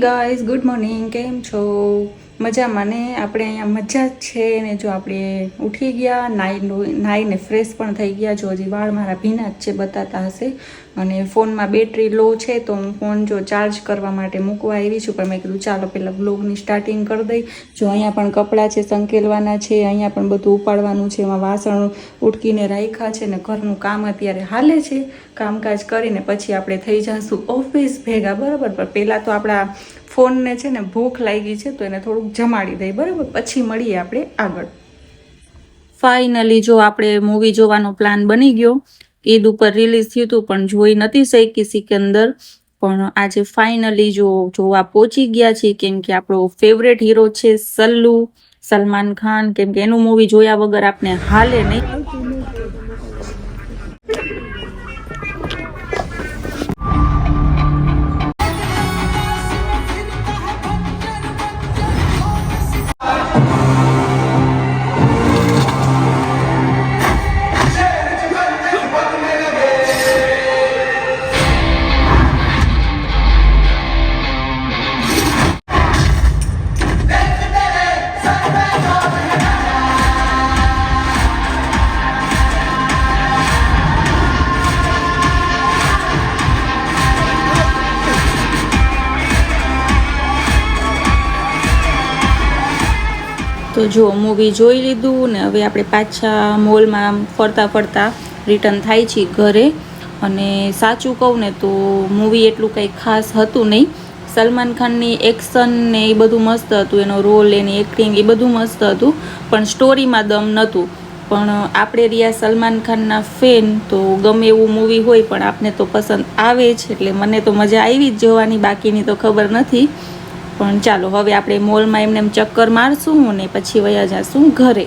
Guys good morning કેમ છો મજામાં ને આપણે અહીંયા મજા જ છે ને જો આપણે ઉઠી ગયા, નાઈ નાઈને ફ્રેશ પણ થઈ ગયા. જો હજી વાળ મારા ભીના જ છે, બતાતા હશે. અને ફોનમાં બેટરી લો છે, તો હું ફોન જો ચાર્જ કરવા માટે મૂકવા આવી છું. પણ મેં કીધું, ચાલો પહેલાં બ્લોગની સ્ટાર્ટિંગ કરી દઈ. જો અહીંયા પણ કપડાં છે, સંકેલવાના છે, અહીંયા પણ બધું ઉપાડવાનું છે. એમાં વાસણ ઉટકીને રાખ્યા છે ને ઘરનું કામ અત્યારે હાલે છે. કામકાજ કરીને પછી આપણે થઈ જઈશું ઓફિસ ભેગા, બરાબર? પણ પહેલાં તો આપણા ફોનને છે ને ભૂખ લાગી છે તો એને થોડુંક જમાડી દઈ બરાબર? પછી મળીએ આપણે આગળ. ફાઇનલી જો આપણે મૂવી જોવાનો પ્લાન બની ગયો, ઈદ ઉપર રિલીઝ થયું હતું, પણ જોઈ નથી શકી સિકંદર. પણ આજે ફાઇનલી જો જોવા પહોંચી ગયા છીએ, કેમ કે આપણો ફેવરેટ હીરો છે સલ્લુ. સલમાન ખાન, કેમ કે એનું મૂવી જોયા વગર આપણે હાલે નહીં. તો જો મૂવી જોઈ લીધું ને હવે આપણે પાછા મોલમાં ફરતા ફરતા રિટર્ન થાય છે ઘરે. અને સાચું કહું ને તો મૂવી એટલું કંઈ ખાસ હતું નહીં. સલમાન ખાનની એક્શન ને એ બધું મસ્ત હતું. એનો રોલ એની એક્ટિંગ એ બધું મસ્ત હતું. પણ સ્ટોરીમાં દમ નહોતું. પણ આપણે રહ્યા સલમાન ખાનના ફેન તો ગમે એવું મૂવી હોય પણ આપને તો પસંદ આવે જ. એટલે મને તો મજા આવી જ જોવાની. બાકીની તો ખબર નથી. પણ ચાલો હવે આપણે મોલમાં એમને એમ ચક્કર મારશું અને પછી વયા જશું ઘરે.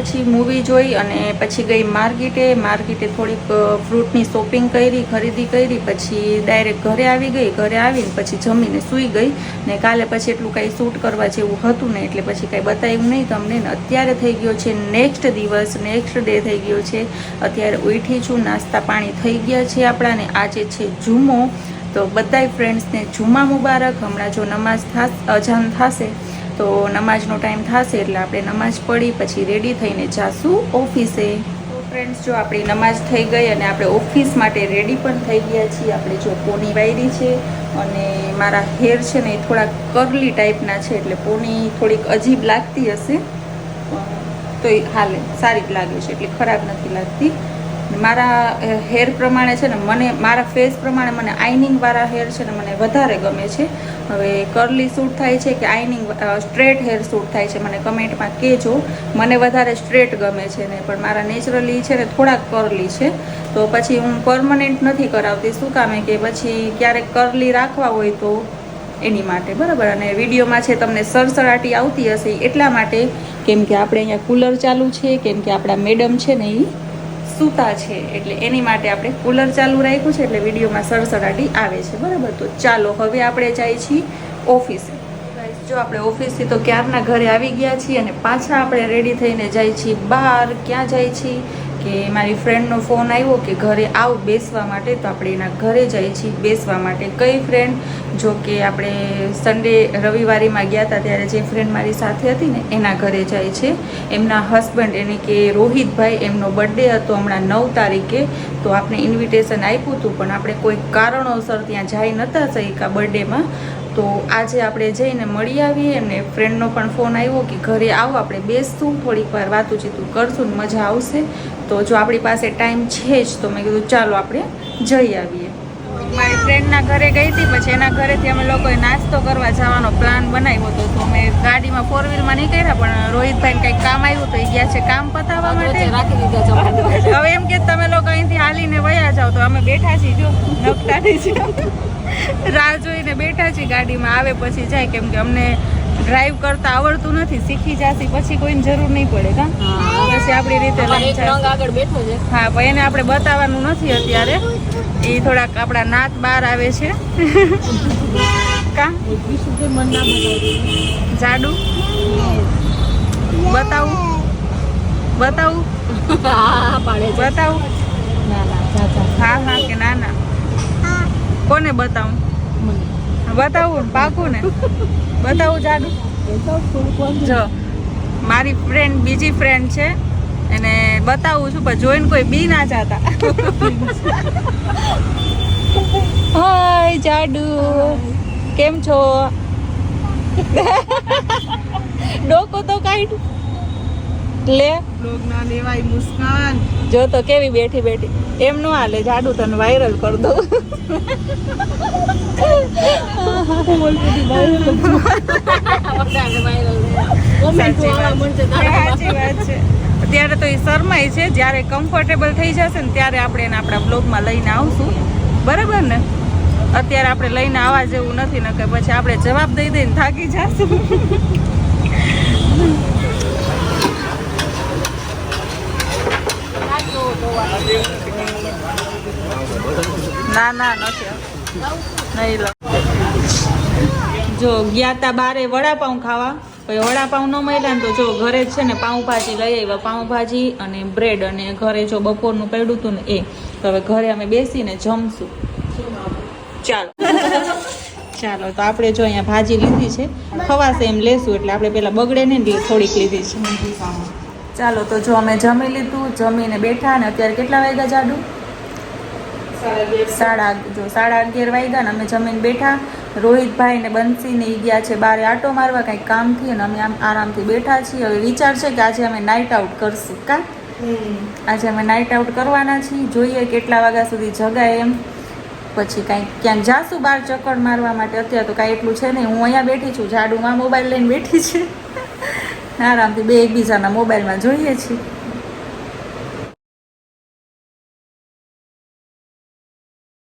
પછી મૂવી જોઈ અને પછી ગઈ માર્કેટે. માર્કેટે થોડીક ફ્રૂટની શોપિંગ કરી, ખરીદી કરી, પછી ડાયરેક્ટ ઘરે આવી ગઈ. ઘરે આવીને પછી જમીને સૂઈ ગઈ ને કાલે પછી એટલું કાંઈ શૂટ કરવા જેવું હતું ને એટલે પછી કાંઈ બતાવ્યું નહીં તમને. અત્યારે થઈ ગયો છે નેક્સ્ટ દિવસ નેક્સ્ટ ડે થઈ ગયો છે. અત્યારે ઉઠી છું, નાસ્તા પાણી થઈ ગયા છે આપણાને. આજે છે જુમો તો બધાય ફ્રેન્ડ્સને જુમા મુબારક. હમણાં જો નમાઝ થાસ અજાન થશે તો નમાજનો ટાઈમ થશે એટલે આપણે નમાજ પડી પછી રેડી થઈને જાશું ઓફિસે. તો ફ્રેન્ડ્સ જો આપણી નમાજ થઈ ગઈ અને આપણે ઓફિસ માટે રેડી પણ થઈ ગયા છીએ. આપણે જો પોની વાયરી છે અને મારા હેર છે ને એ થોડાક કરલી ટાઈપના છે એટલે પોની થોડીક અજીબ લાગતી હશે. તો એ હાલે, સારી જ લાગે છે એટલે ખરાબ નથી લાગતી. મારા હેર પ્રમાણે છે ને મને, મારા ફેસ પ્રમાણે મને આઈનિંગવાળા હેર છે ને મને વધારે ગમે છે. હવે કરલી સૂટ થાય છે કે આઈનિંગ સ્ટ્રેટ હેર સૂટ થાય છે મને કમેન્ટમાં કહેજો. મને વધારે સ્ટ્રેટ ગમે છે ને, પણ મારા નેચરલી છે ને થોડાક કરલી છે. તો પછી હું પરમનન્ટ નથી કરાવતી. શું કામે? કે પછી ક્યારેક કરલી રાખવા હોય તો એની માટે, બરાબર? અને વિડીયોમાં છે તમને સરસરાટી આવતી હશે એટલા માટે, કેમ કે આપણે અહીંયા કુલર ચાલુ છે, કેમ કે આપણા મેડમ છે ને એ સૂતા છે એટલે એની માટે આપણે કુલર ચાલુ રાખ્યું છે એટલે વિડીયોમાં સરસડાટી આવે છે. બરાબર? તો ચાલો, હવે આપણે જઈએ છીએ ઓફિસે. જો આપણે ઓફિસથી તો ક્યારના ઘરે આવી ગયા છીએ અને પાછા આપણે રેડી થઈને જઈએ છીએ બહાર. ક્યાં જઈએ છીએ? કે મારી ફ્રેન્ડનો ફોન આવ્યો કે ઘરે આવ બેસવા માટે, તો આપણે એના ઘરે જઈએ છીએ બેસવા માટે. કઈ ફ્રેન્ડ જો કે આપણે સન્ડે રવિવારીમાં ગયા હતા ત્યારે જે ફ્રેન્ડ મારી સાથે હતી ને, એના ઘરે જાય છે. એમના હસબન્ડ એને કે રોહિતભાઈ, એમનો બર્થડે હતો હમણાં નવ તારીખે, તો આપણે ઇન્વિટેશન આપ્યું હતું, પણ આપણે કોઈ કારણોસર ત્યાં જઈ નહોતા શક્યા બર્થડેમાં તો આજે આપણે જઈને મળી આવીએ, એમને ફ્રેન્ડનો પણ ફોન આવ્યો કે ઘરે આવો, આપણે બેસશું, થોડીક વાર વાતું ચીતું કરશું ને મજા આવશે. તો જો આપણી પાસે ટાઈમ છે જ, તો મેં કીધું ચાલો આપણે જઈ આવીએ. ફ્રેન્ડના ઘરે ગઈ હતી પછી એના ઘરેથી અમે લોકોએ નાસ્તો કરવા જવાનો પ્લાન બનાવ્યો હતો. તો અમે ગાડીમાં ફોર વ્હીલમાં નીકળ્યા પણ રોહિતભાઈને કંઈક કામ આવ્યું તો એ ગયા છે કામ પતાવવા માટે. હવે એમ કે તમે લોકો અહીંથી હાલીને વયા જાઓ તો અમે બેઠા છીએ જો નકતા છે રાહ જોઈને બેઠા છીએ ગાડીમાં આવે પછી જાય કેમ કે અમને ડ્રાઈવ કરતા આવડતું નથી શીખી જાસી પછી કોઈને જરૂર નહીં પડે કા? પછી આપણી રીતે આગળ બેઠો છે. હા પણ એને આપણે બતાવવાનું નથી અત્યારે. એ થોડાક આપણા નાત બહાર આવે છે. કા? જાડુ? બતાવું? બતાવું? છે બતાવું? ના ના ચાચા હા હા કે ના ના. કોને બતાવું? બતાવું પાકું ને બતાવું જાડુ. જો મારી ફ્રેન્ડ બીજી ફ્રેન્ડ છે. એને બતાવું છું પણ જોઈને કોઈ બી ના જાતા હાય જાડુ. કેમ છો? ડોકો તો કાઢ. લે. લોગ ના લેવાય મુસ્કાન. જો તો કેવી બેઠી બેઠી. એમ નો હાલે જાડુ તને વાયરલ કર દો સાચી વાત છે. ત્યારે તો એ શરમાય છે. જ્યારે કમ્ફર્ટેબલ થઈ જશે ને ત્યારે આપણે એને આપણા બ્લોગમાં લઈને આવશું. બરાબર ને? અત્યારે આપણે લઈને આવવા જેવું નથી ને કે પછી આપણે જવાબ દઈ દઈને થાકી જશું. ના ના, નથી. જો, ગયા તા બારે વડાપાઉં ખાવા. પછી વડાપાઉં ન મળ્યા ને તો જો ઘરે છે ને પાઉંભાજી લઈ આવ્યા. પાઉંભાજી અને બ્રેડ અને ઘરે જો બપોરનું પડ્યું હતું ને એ. તો હવે ઘરે અમે બેસીને જમશું. ચાલો. ચાલો, તો આપણે જો અહીંયા ભાજી લીધી છે. ખવાશે એમ લેશું એટલે આપણે પેલા બગડે ને થોડીક લીધી છે. ચાલો, તો જો અમે જમી લીધું, જમીને બેઠા ને અત્યારે કેટલા વાગ્યા જાડું? સાડા, જો સાડા અગિયાર વાગ્યા ને અમે જમીને બેઠા. રોહિતભાઈ ને બંસી ને ગયા છે બારે આટો મારવા કંઈક કામથી અને અમે આમ આરામથી બેઠા છીએ. હવે વિચાર છે કે આજે અમે નાઇટ આઉટ કરશું કા? આજે અમે નાઇટ આઉટ કરવાના છીએ જોઈએ કેટલા વાગ્યા સુધી જગાય એમ. પછી કાંઈ ક્યાંક જાશું બહાર ચક્કર મારવા માટે અત્યારે તો કાંઈ એટલું છે નહીં. હું અહીંયા બેઠી છું ઝાડુમાં મોબાઈલ લઈને બેઠી છે. આરામથી બે એકબીજાના મોબાઈલમાં જોઈએ છીએ.